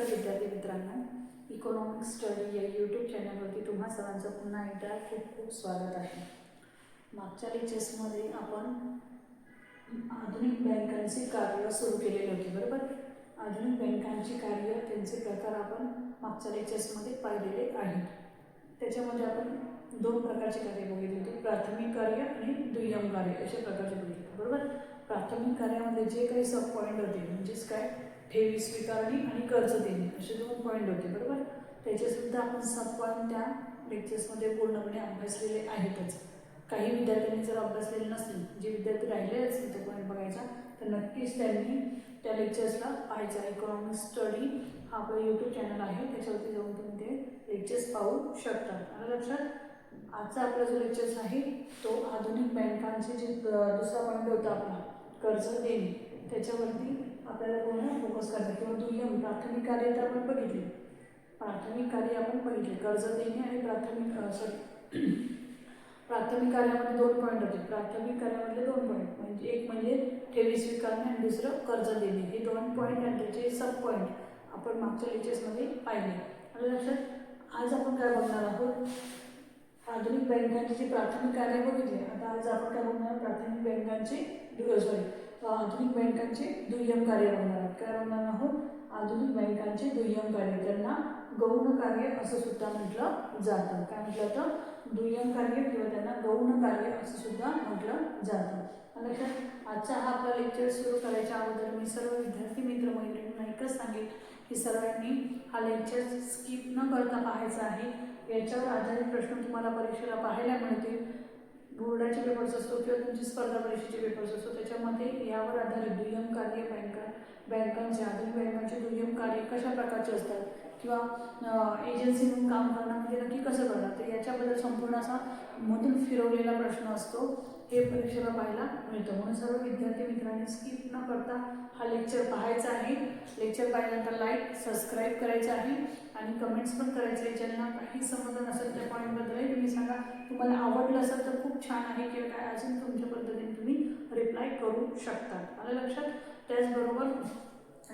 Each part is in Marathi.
नमस्कार विद्यार्थी मित्रांनो इकॉनॉमिक स्टडी या यूट्यूब चॅनलवरती तुम्हा सर्वांचं पुन्हा एकदा खूप खूप स्वागत आहे. मागच्या लेक्चर्समध्ये आपण आधुनिक बँकांची कार्य सुरू केलेली होती बरोबर? आधुनिक बँकांची कार्य त्यांचे प्रकार आपण मागच्या लेक्चर्समध्ये पाहिलेले आहेत. त्याच्यामध्ये आपण दोन प्रकारचे कार्य बघितले होते प्राथमिक कार्य आणि दुय्यम कार्य अशा प्रकारचे बघितले बरोबर? प्राथमिक कार्यामध्ये जे काही सब पॉईंट होते म्हणजेच काय? ठेवी स्वीकारणे आणि कर्ज देणे असे दोन पॉईंट होते बरोबर? त्याचेसुद्धा आपण सब पॉईंट त्या लेक्चर्समध्ये पूर्णपणे अभ्यासलेले आहेतच. काही विद्यार्थ्यांनी जर अभ्यासलेले नसतील जे विद्यार्थी राहिले असतील तो पॉईंट बघायचा तर नक्कीच त्यांनी त्या लेक्चर्सला पाहायचा. इकॉनॉमिक स्टडी हा आपला यूट्यूब चॅनल आहे त्याच्यावरती जाऊन तुम्ही ते लेक्चर्स पाहू शकता. आणि लक्षात आजचा आपला जो लेक्चर्स आहे तो आधुनिक बँकांचे जे दुसरा पॉईंट होता आपला कर्ज देणे. त्याच्यावरती आपल्याला पूर्ण फोकस करायचा किंवा दुय्यम प्राथमिक कार्य तर आपण बघितले. प्राथमिक कार्य आपण बघितले. कर्ज देणे आणि प्राथमिक सॉरी प्राथमिक कार्यामध्ये दोन पॉईंट होते. प्राथमिक कार्यामधले दोन पॉईंट म्हणजे एक म्हणजे ठेवी स्वीकारणे आणि दुसरं कर्ज देणे. हे दोन पॉईंट आणि त्याचे सब पॉईंट आपण मागच्या लेक्चर्समध्ये पाहिले. आणि लक्षात आज आपण काय बघणार आहोत? आधुनिक बँकांची जी प्राथमिक कार्य बघितली. आता आज आपण काय बघणार? प्राथमिक बँकांचे सॉरी आधुनिक बँकांचे दुय्यम कार्य होणार कारण काय आहोत? आधुनिक बँकांचे दुय्यम कार्य. त्यांना गौण कार्य असं सुद्धा म्हटलं जातं. काय म्हटलं तर? दुय्यम कार्य किंवा त्यांना गौण कार्य असं सुद्धा म्हटलं जातं. लक्षात आजचा हा आपला लेक्चर सुरू करायच्या अगोदर मी सर्व विद्यार्थी मित्र मैत्रिणींना एकच सांगेन की सर्वांनी हा लेक्चर स्किप न करता पाहायचा आहे. याच्यावर आधारित प्रश्न तुम्हाला परीक्षेला पाहायला मिळतील. बोर्डाचे पेपर्स असतो किंवा तुमची स्पर्धा परीक्षेचे पेपर्स असतो त्याच्यामध्ये यावर आधारित दुय्यम कार्य बँका बँकांचे आधुनिक बँकांचे दुय्यम कार्य कशा प्रकारचे असतात? किंवा एजन्सी म्हणून काम करणं म्हणजे नक्की कसं करणार तर याच्याबद्दल संपूर्ण असा मधून फिरवलेला प्रश्न असतो. हे परीक्षेला पाहायला मिळतं. म्हणून सर्व विद्यार्थी मित्रांनी स्किप न करता हा लेक्चर पाहायचा आहे. लेक्चर पाहिल्यानंतर लाईक सबस्क्राईब करायचं आहे. आणि कमेंट्स पण करायचे ज्यांना काही समजलं नसेल त्या पॉईंटबद्दलही तुम्ही सांगा. तुम्हाला आवडलं असेल तर खूप छान आहे किंवा काय अजून तुमच्या पद्धतीने तुम्ही रिप्लाय करू शकता. आलं लक्षात? त्याचबरोबर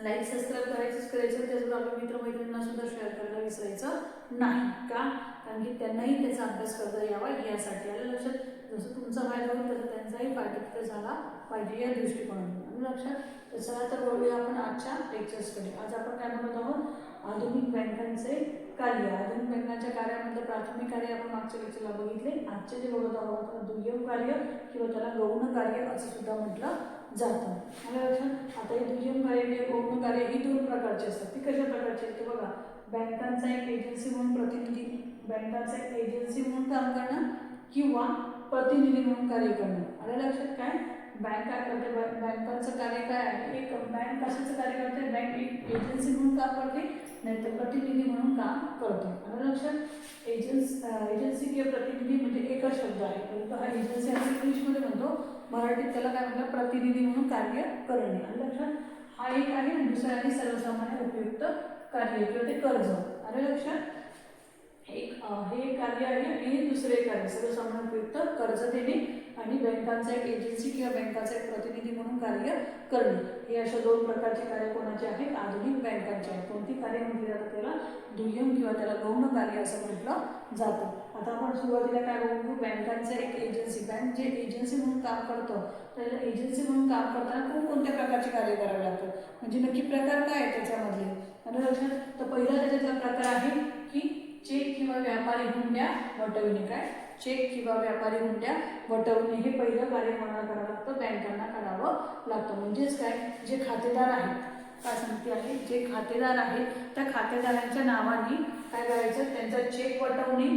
लाईक सबस्क्राईब करायचंच करायचं त्याचबरोबर मित्रमैत्रिणींना सुद्धा शेअर करायला विसरायचं नाही का? कारण की त्यांनाही त्याचा अभ्यास करता यावा यासाठी. आलं लक्षात? जसं तुमचा फायदा होईल तसं त्यांचाही फायदा तिथं झाला पाहिजे या दृष्टिकोनातून. आणि लक्षात? चला तर बघूया आपण आजच्या लेक्चर्सकडे आज आपण काय म्हणत आहोत? आधुनिक बँकांचे कार्य. आधुनिक बँकांच्या कार्यामधलं प्राथमिक कार्य आपण मागच्या लेक्चरला बघितले. आजचे जे बघत आहोत आपण दुय्यम कार्य किंवा त्याला गौण कार्य असं सुद्धा म्हटलं जातं. मला लक्षात आता हे दुय्यम कार्य किंवा गौण कार्य ही दोन प्रकारची असतात. ती कशा प्रकारची आहेत ते बघा. बँकांचा एक एजन्सी म्हणून प्रतिनिधी बँकांचा एक एजन्सी म्हणून काम करणं किंवा प्रतिनिधी म्हणून कार्य करणं. आलं लक्षात काय? बँक काय करते? बँकांचं कार्य काय आहे? एक बँक कशाचं कार्य करते? बँक एक एजन्सी म्हणून काम करते. नाहीतर प्रतिनिधी म्हणून काम करतो आणि लक्षात एजन्स एजन्सी किंवा प्रतिनिधी म्हणजे एकच शब्द आहे. परंतु हा एजन्सी आपण इंग्लिशमध्ये म्हणतो. मराठीत त्याला काय म्हणतात प्रतिनिधी म्हणून कार्य करणे. आणि लक्षात हा एक आहे आणि दुसरा आहे सर्वसामान्य उपयुक्त कार्य किंवा ते कर्ज. आलं लक्षात एक हे एक कार्य आहे आणि हे दुसरे एक कार्य. सर्वसामान्य उपयुक्त कर्ज देणे आणि बँकांचा एक एजन्सी किंवा बँकाचा एक प्रतिनिधी म्हणून कार्य करणे. हे अशा दोन प्रकारचे कार्य कोणाचे आहेत? आधुनिक बँकांचे आहेत. कोणती कार्य म्हटली जातात त्याला? दुय्यम किंवा त्याला गौण कार्य असं म्हटलं जातं. आता आपण सुरुवातीला काय बघू? बँकांचं एक एजन्सी बँक जे एजन्सी म्हणून काम करतं त्याला एजन्सी म्हणून काम करताना कोणकोणत्या प्रकारचे कार्य करावे लागतं म्हणजे नक्की प्रकार काय आहे त्याच्यामधले? आणि लक्षात तर पहिला त्याच्यातला प्रकार आहे की चेक किंवा व्यापारी हुंड्या वटविणे काय? चेक किंवा व्यापारी हुंड्या वटवणे हे पहिलं कार्य कोणाला करावं लागतं? बँकांना करावं लागतं. म्हणजेच काय? जे खातेदार आहेत. काय सांगते आहे जे खातेदार आहेत त्या खातेदारांच्या नावाने काय करायचं? त्यांचा चेक वटवणे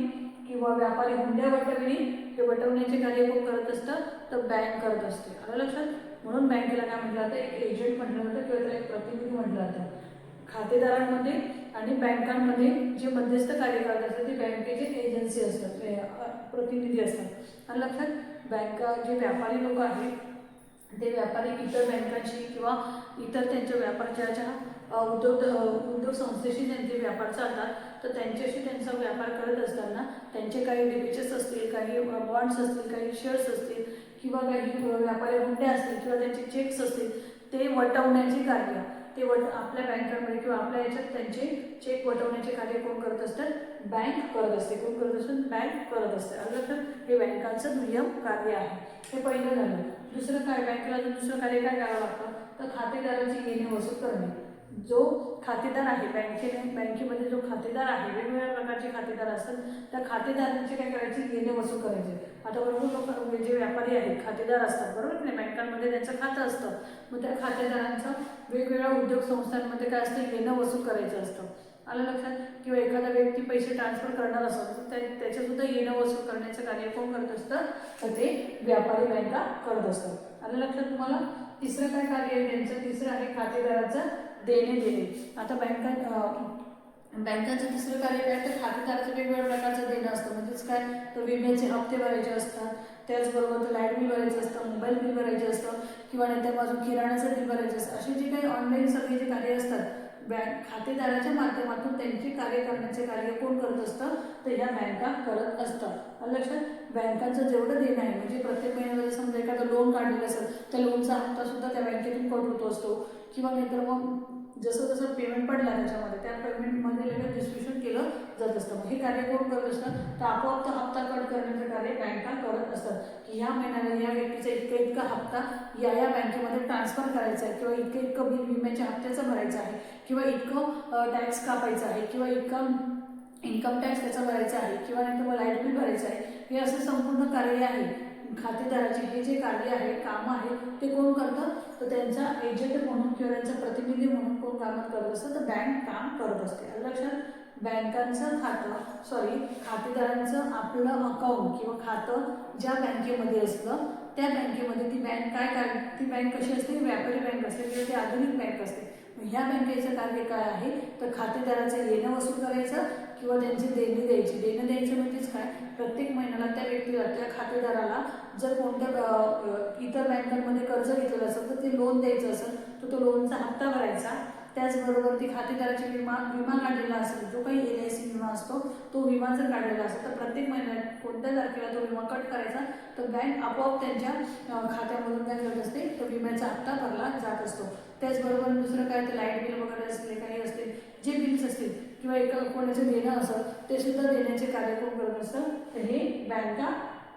किंवा व्यापारी हुंड्या वटविणे हे वटवण्याचे कार्य कोण करत असतं? तर बँक करत असते. आलं लक्षात? म्हणून बँकेला काय म्हटलं जातं? एक एजंट म्हटलं जातं किंवा त्याला एक प्रतिनिधी म्हटलं जातं. खातेदारांमध्ये आणि बँकांमध्ये जे मध्यस्थ कार्य करत असतात ते बँकेचे एजन्सी असतात प्रतिनिधी असतात. आणि लक्षात बँका जे व्यापारी लोक आहेत ते व्यापारी इतर बँकांशी किंवा इतर त्यांच्या व्यापार ज्या ज्या उद्योग उद्योग संस्थेशी त्यांचे व्यापार चालतात तर त्यांच्याशी त्यांचा व्यापार करत असताना त्यांचे काही डेबिचर्स असतील काही बॉन्ड्स असतील काही शेअर्स असतील किंवा काही व्यापारी हुंड्या असतील किंवा त्यांचे चेक्स असतील ते वटवण्याचे कार्य. ते वट आपल्या बँकांमध्ये किंवा आपल्या याच्यात त्यांचे चेक वटवण्याचे कार्य कोण करत असतात? बँक करत असते. कोण करत असतात बँक करत असते. आलं तर हे बँकांचं दुय्यम कार्य आहे. हे पहिलं झालं. दुसरं काय? बँकेला दुसरं कार्य काय करावं लागतं? तर खातेदारांची येणे वसूल करणे. जो खातेदार आहे बँकेने बँकेमध्ये जो खातेदार आहे वेगवेगळ्या प्रकारचे खातेदार असतात त्या खातेदारांचे काय करायचे? येणे वसूल करायचे. आता बरोबर लोक म्हणजे जे व्यापारी आहेत खातेदार असतात बरोबर नाही? बँकांमध्ये त्यांचं खातं असतं. मग त्या खातेदारांचं वेगवेगळ्या उद्योग संस्थांमध्ये काय असतं? येणं वसूल करायचं असतं. आलं लक्षात? किंवा एखादा व्यक्ती पैसे ट्रान्सफर करणार असेल तर त्या त्याच्यासुद्धा येणं वसूल करण्याचं कार्य कोण करत असतं? तर ते व्यापारी बँका करत असतात. आलं लक्षात तुम्हाला? तिसरं काय कार्य आहे त्यांचं? तिसरं आहे खातेदाराचं देणे देणे आता बँका बँकांचं दुसरं कार्य काय तर खातेदाराचं वेगवेगळ्या प्रकारचं देणं असतं. म्हणजेच काय? तर विम्याचे हप्ते भरायचे असतात. त्याचबरोबर तर लाइट बिल भरायचं असतं मोबाईल बिल भरायचं असतं किंवा नंतर बाजू किराणाचं बिल भरायचं असतं. असे जे काही ऑनलाईन सगळे जे कार्य असतात बँक खातेदाराच्या माध्यमातून त्यांची कार्य करण्याचे कार्य कोण करत असतं? तर ह्या बँका करत असतात. लक्षात बँकांचं जेवढं देणं आहे म्हणजे प्रत्येक महिन्यामध्ये समजा एखादं लोन काढलेलं असेल त्या लोनचा हप्ता सुद्धा त्या बँकेतून कट होत असतो. किंवा नाहीतर मग जसं जसं पेमेंट पडला त्याच्यामध्ये त्या पेमेंटमध्ये लगेच डिस्ट्रीब्युशन केलं जात असतं. मग हे कार्य कोण करत असतं? तर आपोआप तो हप्ता कट करण्याचं कार्य बँका करत असतात की ह्या महिन्याला या व्यक्तीचा इतका इतका हप्ता या या बँकेमध्ये ट्रान्सफर करायचा आहे किंवा इतकं इतकं बिल विम्याच्या हप्त्याचं भरायचं आहे किंवा इतकं टॅक्स कापायचं आहे किंवा इतकं इन्कम टॅक्स त्याचा भरायचा आहे किंवा नाही तर लाइट बिल भरायचं आहे. हे असं संपूर्ण कार्य आहे. खातेदाराचे हे जे कार्य आहे काम आहे ते कोण करतं? तर त्यांचा एजंट म्हणून किंवा त्यांचा प्रतिनिधी म्हणून कोण कामात करत असतं? तर बँक काम करत असते. लक्षात? बँकांचं खातं सॉरी खातेदारांचं आपलं अकाउंट किंवा खातं ज्या बँकेमध्ये असतं त्या बँकेमध्ये ती बँक काय काय ती बँक कशी असते? व्यापारी बँक असते किंवा ती आधुनिक बँक असते. ह्या बँकेचं कार्य काय आहे? तर खातेदाराचं येणं वसूल करायचं किंवा त्यांची देणी द्यायची. देणं द्यायचं म्हणजेच काय? प्रत्येक महिन्याला त्या व्यक्तीला त्या खातेदाराला जर कोणत्या इतर बँकांमध्ये कर्ज घेतलेलं असेल तर ते लोन द्यायचं असेल तर तो लोनचा हप्ता भरायचा. त्याचबरोबर ती खातेदाराची विमा विमा काढलेला असेल जो काही एल आय सी विमा असतो तो विमा जर काढलेला असेल तर प्रत्येक महिन्यात कोणत्या तारखेला तो विमा कट करायचा तर बँक आपोआप त्यांच्या खात्यामधून काय करत असते तो विम्याचा हप्ता भरला जात असतो. त्याचबरोबर दुसरं काय तर लाइट बिल वगैरे असले काही असतील जे बिल्स असतील किंवा एका कोणाचं देणं असं ते सुद्धा देण्याचे कार्य कोण करत असतं तर हे बँका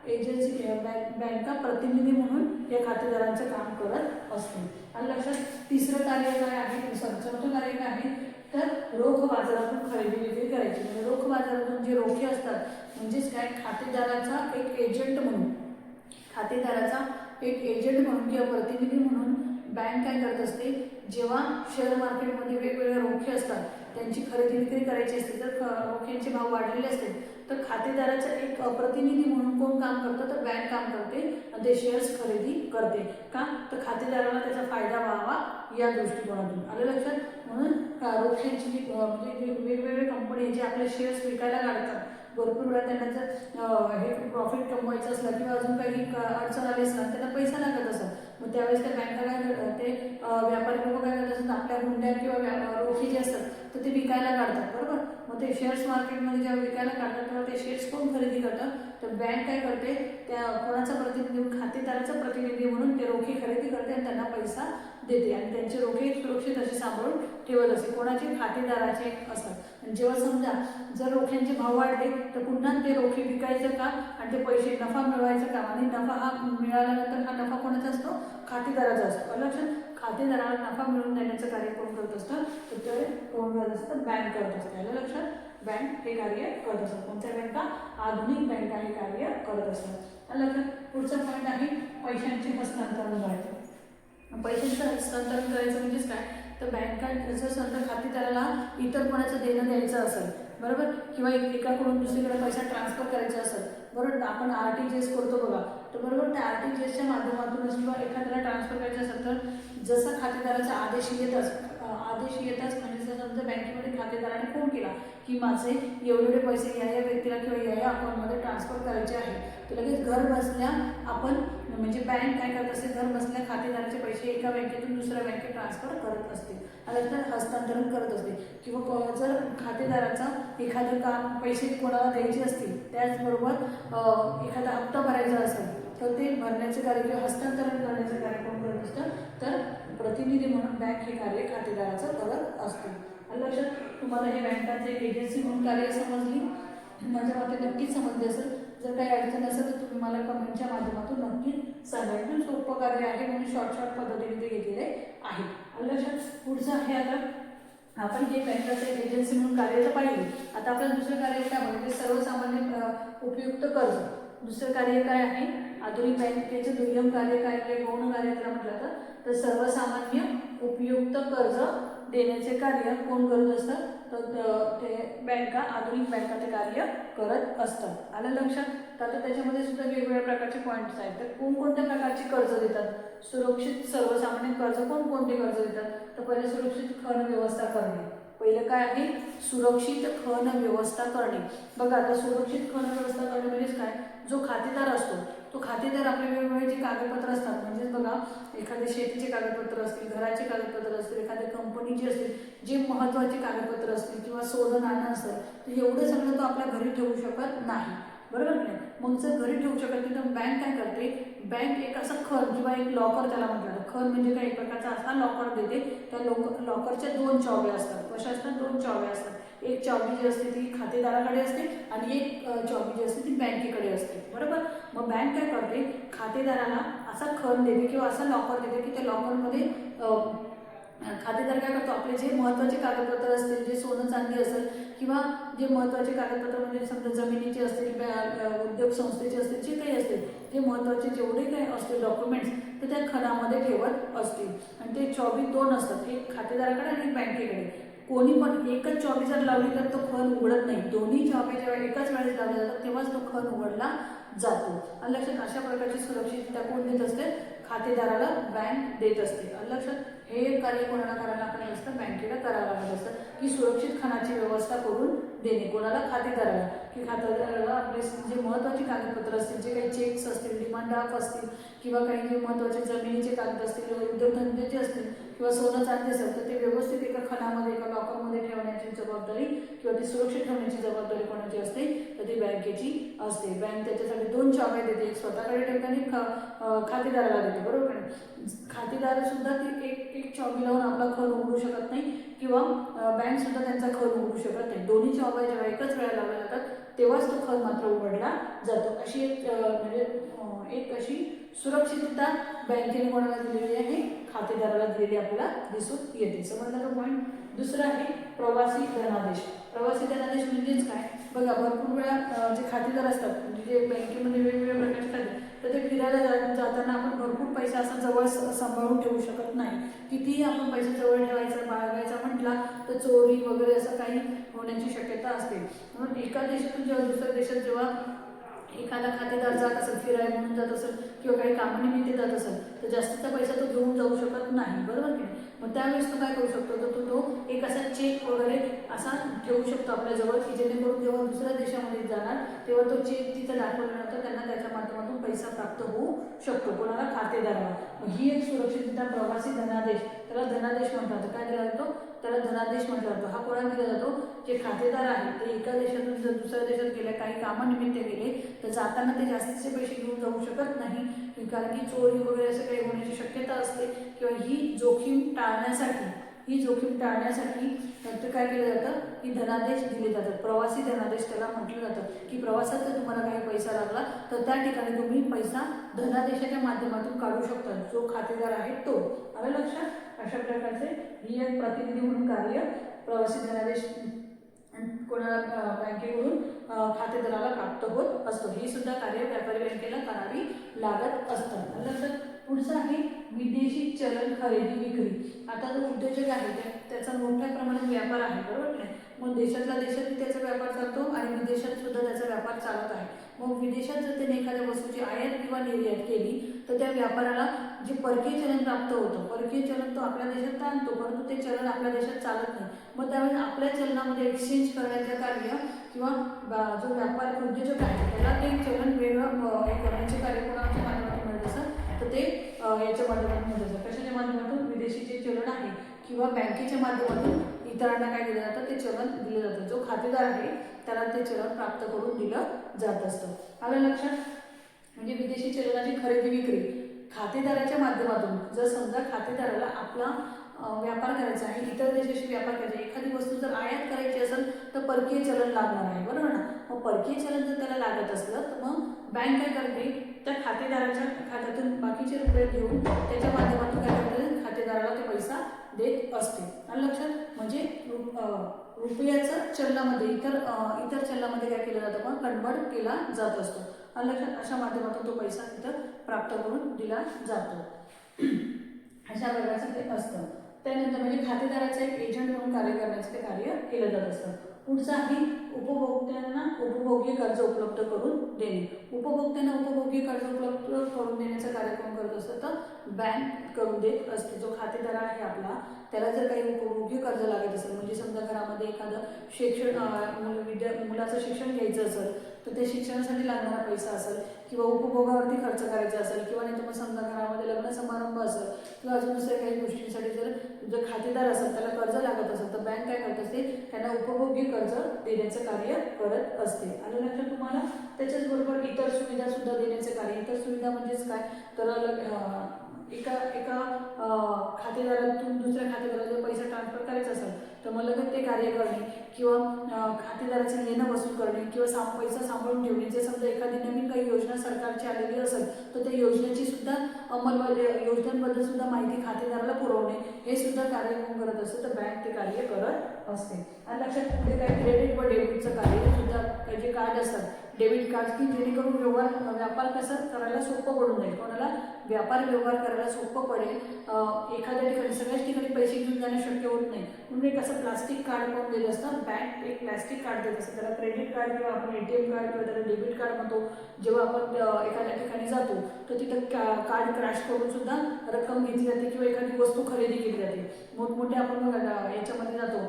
एजन्सी बँक बँका प्रतिनिधी म्हणून या खातेदारांचं काम करत असते. आणि लक्षात तिसरं कार्य काय आहे? चौथं कार्य काय आहे? तर रोख बाजारातून खरेदी विक्री करायची. म्हणजे रोख बाजारातून जे रोखे असतात म्हणजेच काय? खातेदाराचा एक एजंट म्हणून. खातेदाराचा एक एजंट म्हणून किंवा प्रतिनिधी म्हणून बँक काय करत असते? जेव्हा शेअर मार्केटमध्ये वेगवेगळे रोखे असतात त्यांची खरेदी विक्री करायची असते तर रोख्यांचे भाव वाढलेले असतील तर खातेदाराचा एक प्रतिनिधी म्हणून कोण काम करतं? तर बँक काम करते आणि ते शेअर्स खरेदी करते. का? तर खातेदाराला त्याचा फायदा व्हावा या दृष्टिकोनातून. आलं लक्षात? म्हणून रोख्यांची जी म्हणजे वेगवेगळे कंपनी जे आपले शेअर्स विकायला काढतात भरपूर वेळा त्यांना जर हे प्रॉफिट कमवायचं असलं किंवा अजून काही क- अडचण आली असणार त्यांना पैसा लागत असतात मग त्यावेळेस त्या बँका काय करतात ते व्यापारी लोक काय करतात आपल्या हुंड्या किंवा व्या- जे असतात तर ते विकायला काढतात बरोबर? मग ते शेअर्स मार्केटमध्ये जेव्हा विकायला काढतात तेव्हा ते शेअर्स कोण खरेदी करतात तर बँक काय करते? त्या कोणाचा प्रतिनिधी खातेदाराचा प्रतिनिधी म्हणून ते रोखे खरेदी करते आणि त्यांना पैसा देते आणि त्यांचे रोखे सुरक्षित असे सांभाळून ठेवत असते. कोणाचे खातेदाराचे असतात. आणि जेव्हा समजा जर रोख्यांचे भाव वाढले तर पुन्हा ते रोखे विकायचं का आणि ते पैसे नफा मिळवायचं का आणि नफा हा मिळाल्यानंतर हा नफा कोणाचा असतो? खातेदाराचा असतो. लक्षात? खातेदाराला नफा मिळवून देण्याचं कार्य कोण करत असतं? तर ते कोण करत असतं? बँक करत असतं. याला लक्षात? बँक हे कार्य करत असतात कोणत्या बँका? आधुनिक बँका हे कार्य करत असतात. लक्षात? पुढचा पॉईंट आहे पैशांचे हस्तांतरण करायचं. पैशांचं हस्तांतरण करायचं म्हणजेच काय? तर बँकांचं तर खातेदाराला इतर कोणाचं देणं द्यायचं असेल बरोबर? किंवा एक- एकाकडून दुसरीकडे पैसा ट्रान्सफर करायचा असेल बरोबर? आपण आर टी जी एस करतो बघा. तर बरोबर त्या आर टी जी एसच्या माध्यमातूनच किंवा एखाद्याला ट्रान्सफर करायचं असेल तर जसा खातेदाराचा आदेश येतच आदेश येतच म्हणजे जर बँकेमध्ये खातेदाराने फोन केला की माझे एवढे एवढे पैसे या या व्यक्तीला किंवा या या अकाउंटमध्ये ट्रान्सफर करायचे आहे. तर लगेच घर बसल्या आपण म्हणजे बँक काय करत असते घर बसल्या खातेदाराचे पैसे एका बँकेतून दुसऱ्या बँकेत ट्रान्सफर करत असते. आणि तर हस्तांतरण करत असते. किंवा जर खातेदाराचा एखादं काम पैसे कोणाला द्यायचे असतील त्याचबरोबर एखादा हप्ता भरायचा असेल तर ते भरण्याचे कार्य किंवा हस्तांतरण करण्याचे कार्य कोण करत असतं तर प्रतिनिधी म्हणून बँक हे कार्य खातेदाराचं करत असते. लक्षात तुम्हाला हे बँकाचं एक एजन्सी म्हणून कार्य समजली. माझ्या मते नक्कीच समजले असेल. जर काही अडचण असेल तर तुम्ही मला कमेंटच्या माध्यमातून नक्की सांगा एकदम सोपं कार्य आहे म्हणून शॉर्ट शॉर्ट पद्धतीने ते घेतलेले आहे. लक्षात पुढचं आहे आता. आपण हे बँकाचं एक एजन्सी म्हणून कार्य तर पाहिजे आता आपलं दुसरं कार्य काय म्हणजे सर्वसामान्य उपयुक्त कर्ज. दुसरं कार्य काय आहे? आधुनिक बँकेचं दुय्यम कार्य काय आहे? गौण कार्य त्याला म्हटलं तर सर्वसामान्य उपयुक्त कर्ज देण्याचे कार्य कोण करत असतात तर ते बँका आधुनिक बँका ते कार्य करत असतात. आलं लक्षात? तर आता त्याच्यामध्ये सुद्धा वेगवेगळ्या प्रकारचे पॉईंट्स आहेत. तर कोणकोणत्या प्रकारची कर्ज देतात? सुरक्षित सर्वसामान्य कर्ज कोणकोणते कर्ज देतात? तर पहिले सुरक्षित खण व्यवस्था करणे. पहिलं काय आहे? सुरक्षित खन व्यवस्था करणे. बघा आता सुरक्षित खन व्यवस्था करणे म्हणजेच काय? जो खातेदार असतो तो खातेदार आपले वेगवेगळे जे कागदपत्र असतात म्हणजेच बघा एखादे शेतीचे कागदपत्र असतील घराचे कागदपत्र असतील एखाद्या कंपनीचे असतील जे महत्त्वाचे कागदपत्र असतील किंवा सोनं नाणं असेल तर एवढं सगळं तो आपल्या घरी ठेवू शकत नाही. बरोबर नाही? मग जर घरी ठेवू शकत नाही तर बँक काय करते? बँक एक असं खण किंवा एक लॉकर त्याला म्हटलं खण म्हणजे काय? एक प्रकारचा असा लॉकर देते. त्या लॉकर लॉकरच्या दोन चाव्या असतात. कशा असतात? दोन चाव्या असतात. एक चावी जी असते ती खातेदाराकडे असते आणि एक चावी जी असते ती बँकेकडे असते. बरोबर? मग बँक काय करते? खातेदाराला असा खण देते किंवा असा लॉकर देते की त्या लॉकरमध्ये खातेदार काय करतो? आपले जे महत्त्वाचे कागदपत्र असतील जे सोनं चांदी असेल किंवा जे महत्त्वाचे कागदपत्र म्हणजे समजा जमिनीचे असतील उद्योग संस्थेचे असतील जे काही असतील ते महत्त्वाचे जेवढे काही असतील डॉक्युमेंट्स ते त्या खणामध्ये ठेवत असतील. आणि ते चोवीस दोन असतात एक खातेदाराकडे आणि एक बँकेकडे. कोणी पण एकच चॉबी जर लावली तर तो खण उघडत नाही. दोन्ही चॉबी जेव्हा एकाच वेळेस लावल्या जातात तेव्हाच तो खण उघडला जातो. आणि लक्षात अशा प्रकारची सुरक्षितता कोण देत असते? खातेदाराला बँक देत असते. आणि लक्षात हे कार्य कोणाला करायला लागत असतं बँकेला करावं लागत असतं की सुरक्षित खानाची व्यवस्था करून देणे. कोणाला? खातेदाराला. की खातेदाराला आपले जे महत्त्वाचे कागदपत्र असतील जे काही चेक्स असतील डिमांड ड्राफ्ट असतील किंवा काही जे महत्त्वाचे जमिनीचे कागद असतील किंवा उद्योगधंद्याचे असतील किंवा सोनं चांदी असेल तर ते व्यवस्थित एका खणामध्ये एका लॉकरमध्ये ठेवण्याची जबाबदारी किंवा ती सुरक्षित ठेवण्याची जबाबदारी कोणाची असते तर ती बँकेची असते. बँक त्याच्यासाठी दोन चाव्या देते एक स्वतःकडे ठेवते आणि ख खातेदाराला देते बरोबर खातेदार सुद्धा ती एक एक चावी लावून आपला खण उघडू शकत नाही किंवा बँक सुद्धा त्यांचा खण उघडू शकत नाही. दोन्ही चाव्या जेव्हा एकाच वेळा लावल्या जातात तेव्हाच तो खत मात्र उघडला जातो. अशी एक म्हणजे एक अशी सुरक्षितता बँकेने कोणाला दिलेली आहे खातेदाराला दिलेली आपल्याला दिसून येते. समजला तो पॉईंट दुसरा आहे प्रवासी धनादेश. प्रवासी धनादेश म्हणजेच काय? बघा भरपूर वेळा जे खातेदार असतात म्हणजे जे बँकेमध्ये वेगवेगळ्या प्रकारचे खाते तर ते फिरायला जाताना आपण पैसा असा जवळ सांभाळून ठेवू शकत नाही. कितीही आपण पैसा जवळ ठेवायचा बाळगायचा म्हटला तर चोरी वगैरे असं काही होण्याची शक्यता असते. म्हणून एका देशातून जेव्हा दुसऱ्या देशात जेव्हा एखादा खातेदार जात असेल फिरायला म्हणून जात असेल किंवा काही कामानिमित्त जात असेल तर जास्तीचा पैसा तो घेऊन जाऊ शकत नाही. बरोबर की मग त्यावेळेस तो काय करू शकतो? तर तो तो एक असा चेक वगैरे असा ठेवू शकतो आपल्याजवळ की जेणेकरून जेव्हा दुसऱ्या देशामध्ये जाणार तेव्हा तो चेक तिथं दाखवल्यानंतर त्यांना त्याच्या माध्यमातून पैसा प्राप्त होऊ शकतो कोणाला खातेदाराला मग ही एक सुरक्षितता प्रवासी धनादेश. त्याला धनादेश म्हणतात. काय दिला जातो? त्याला धनादेश म्हटला जातो. हा कोणा दिला जातो? जे खातेदार आहेत ते एका देशातून जर दुसऱ्या देशात गेले काही कामानिमित्त गेले तर जाताना ते जास्तीचे पैसे घेऊन जाऊ शकत नाही. कारण की चोरी वगैरे असं काही होण्याची शक्यता असते. किंवा ही जोखीम टाळण्यासाठी ही जोखीम टाळण्यासाठी नंतर काय केलं जातं? की धनादेश दिले जातात. प्रवासी धनादेश त्याला म्हटलं जातं की प्रवासात जर तुम्हाला काही पैसा लागला तर त्या ठिकाणी तुम्ही पैसा धनादेशाच्या माध्यमातून काढू शकता. जो खातेदार आहे तो. आलं लक्षात? अशा प्रकारचे ही एक प्रतिनिधी म्हणून कार्य प्रवासी धनादेश कोणाला बँकेकडून खातेदाराला प्राप्त होत असतो. ही सुद्धा कार्य व्यापारी बँकेला करावी लागत असतात लक्षात? पुढचं आहे विदेशी चलन खरेदी विक्री. आता जो उद्योजक आहे त्याचा मोठ्या प्रमाणात व्यापार आहे बरोबर नाही? मग देशातल्या देशात त्याचा व्यापार चालतो आणि विदेशात सुद्धा त्याचा व्यापार चालत आहे. मग विदेशात जर त्याने एखाद्या वस्तूची आयात किंवा निर्यात केली तर त्या व्यापाराला जे परकीय चलन प्राप्त होतं परकीय चलन तो आपल्या देशात आणतो परंतु ते चलन आपल्या देशात चालत नाही. मग त्यावेळेस आपल्या चलनामध्ये एक्सचेंज करण्याचं कार्य किंवा जो व्यापार उद्योजक आहे त्याला ते चलन वेगळं अ, हे करण्याचे कार्य कोणाच्या माध्यमातून मिळत असतं तर ते अ, याच्या माध्यमातून मिळत असतं कशाच्या माध्यमातून विदेशी जे चलन आहे किंवा बँकेच्या माध्यमातून इतरांना काय दिलं जातं ते चलन दिलं जातं. जो खातेदार आहे त्याला ते चलन प्राप्त करून दिलं जात असतं. आलं लक्षात? म्हणजे विदेशी चलनाची खरेदी विक्री. खातेदाराच्या माध्यमातून जर समजा खातेदाराला आपला व्यापार करायचा आहे इतर देशाशी व्यापार करायचा आहे एखादी वस्तू जर आयात करायची असेल तर परकीय चलन लागणार आहे. बरोबर ना? मग परकीय चलन जर त्याला लागत असलं तर मग बँक काय करते? त्या खातेदाराच्या खात्यातून बाकीचे रुपये घेऊन त्याच्या माध्यमातून काय खातेदाराला ते पैसा देत असते. आणि लक्षात म्हणजे रुपयाचं चलनामध्ये इतर इतर चलनामध्ये काय केलं जातं पण कन्वर्ट केला जात असतो. आणि लक्षात अशा माध्यमातून तो पैसा तिथं प्राप्त करून दिला जातो. अशा प्रकारचं ते असतं. त्यानंतर म्हणजे खातेदाराचं एक एजंट म्हणून कार्य करण्याचं ते कार्य केलं जात असतं. पुढचं आहे उपभोक्त्यांना उपभोग्य कर्ज उपलब्ध करून देणे. उपभोक्त्यांना उपभोग्य कर्ज उपलब्ध करून देण्याचा कार्यक्रम करत असतं तर बँक करून देत असते जो खातेदार आहे आपला त्याला जर काही उपभोग्य कर्ज लागत असेल म्हणजे समजा घरामध्ये एखादं शिक्षण विद्या मुलाचं शिक्षण घ्यायचं असेल तर ते शिक्षणासाठी लागणारा पैसा असेल किंवा उपभोगावरती खर्च करायचा असेल किंवा नाही तर मग समजा घरामध्ये लग्न समारंभ असेल किंवा अजून दुसऱ्या काही गोष्टींसाठी जर जे खातेदार असेल त्याला कर्ज लागत असेल तर बँक काय करत असते? त्यांना उपभोग्य कर्ज देण्याचं कार्य करत असते. आणि नंतर तुम्हाला? त्याच्याचबरोबर इतर सुविधा सुद्धा देण्याचे कार्य. इतर सुविधा म्हणजेच काय? तर एका एका खातेदारातून दुसऱ्या खातेदाराला जर पैसा ट्रान्सफर करायचा असेल तर मग लगेच ते कार्य करणे किंवा अं, खातेदाराचं येणं वसूल करणे किंवा साम पैसा सांभाळून ठेवणे. जर समजा एखादी नवीन काही योजना सरकारची आलेली असेल तर त्या योजनेची सुद्धा अंमलबजावणी योजनांबद्दल सुद्धा माहिती खातेदाराला पुरवणे हे सुद्धा कार्य करत असतं तर बँक ते कार्य करत असते. आणि लक्षात पुढे काय क्रेडिट व डेबिटचं कार्य सुद्धा काही जे कार्ड असतात. डेबिट कार्ड की जेणेकरून व्यवहार व्यापार कसं करायला सोपं पडून जाईल. कोणाला व्यापार व्यवहार करायला सोपं पडेल एखाद्या ठिकाणी सगळ्याच ठिकाणी पैसे घेऊन जाणं शक्य होत नाही. म्हणून एक असं प्लास्टिक कार्ड कोण देत असतं बँक एक प्लास्टिक कार्ड देत असतं त्याला क्रेडिट कार्ड किंवा आपण ए टी एम कार्ड किंवा त्याला डेबिट कार्ड म्हणतो. जेव्हा आपण एखाद्या ठिकाणी जातो तर तिथं कार्ड क्रॅश करून सुद्धा रक्कम घेतली जाते किंवा एखादी वस्तू खरेदी केली जाते. मोठमोठे आपण याच्यामध्ये जातो.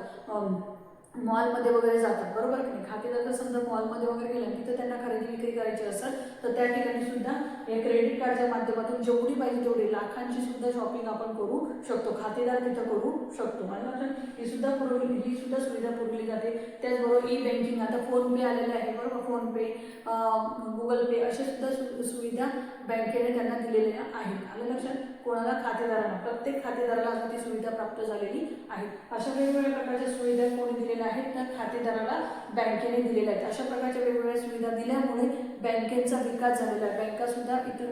मॉलमध्ये वगैरे जातात. बरोबर की नाही? खातेदार जर समजा मॉलमध्ये वगैरे गेला तिथं त्यांना खरेदी विक्री करायची असेल तर त्या ठिकाणी सुद्धा या क्रेडिट कार्डच्या माध्यमातून जेवढी पाहिजे तेवढी लाखांची सुद्धा शॉपिंग आपण करू शकतो. खातेदार तिथं करू शकतो. मला ही सुद्धा पुरवली ही सुद्धा सुविधा पुरवली जाते. त्याचबरोबर ई बँकिंग आता फोनपे आलेलं आहे. बरोबर? फोनपे गुगल पे अशा सुद्धा सु सुविधा बँकेने त्यांना दिलेल्या आहेत. आलं लक्षात? कोणाला खातेदारांना प्रत्येक खातेदाराला आता ती सुविधा प्राप्त झालेली आहे अशा वेगवेगळ्या प्रकारच्या सुविधा कोणी दिलेल्या आहेत तर खातेदाराला बँकेने दिलेल्या आहेत. अशा प्रकारच्या वेगवेगळ्या सुविधा दिल्यामुळे बँकेचा विकास झालेला आहे. बँकासुद्धा इतर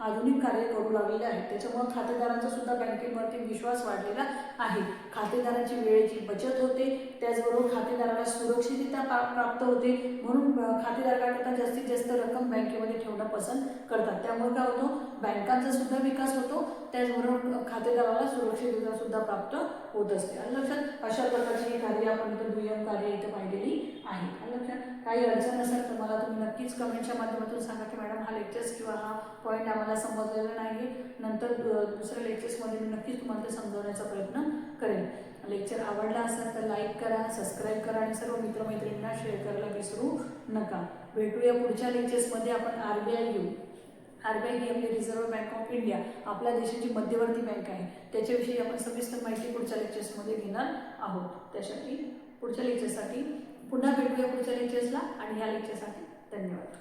आधुनिक कार्य करू लागलेल्या आहेत. त्याच्यामुळे खातेदारांचा सुद्धा बँकेवरती विश्वास वाढलेला आहे. खातेदारांची वेळेची बचत होते. त्याचबरोबर खातेदाराला सुरक्षितता प्राप्त होते. म्हणून अ, जास्तीत जास्त रक्कम बँकेमध्ये ठेवणं पसंत करतात. त्यामुळे काय होतो? बँकांचा सुद्धा विकास होतो त्याचबरोबर खातेदाराला सुरक्षितता सुद्धा प्राप्त होत असते. आणि लक्षात अशा प्रकारची ही कार्य आपण इथं दुय्यम कार्य इथं पाहिलेली आहे. आणि लक्षात काही अडचण असेल तर मला तुम्ही नक्कीच कमेंटच्या माध्यमातून सांगा की मॅडम हा लेक्चर्स किंवा हा पॉईंट आम्हाला समजलेला नाही नंतर दुसऱ्या लेक्चर्समध्ये मी नक्कीच तुम्हाला ते समजवण्याचा प्रयत्न करेन. लेक्चर आवडला असेल तर लाईक करा सबस्क्राईब करा आणि सर्व मित्रमैत्रिणींना शेअर करायला विसरू नका. भेटूया पुढच्या लेक्चर्समध्ये आपण आर बी आय घेऊ. आरबीआय बी ही आपली रिझर्व्ह बँक ऑफ इंडिया आपल्या देशाची मध्यवर्ती बँक आहे. त्याच्याविषयी आपण सविस्तर माहिती पुढच्या लेक्चर्समध्ये घेणार आहोत. त्यासाठी पुढच्या लेक्चरसाठी पुन्हा भेटूया पुढच्या लेक्चर्सला आणि ह्या लेक्चरसाठी धन्यवाद.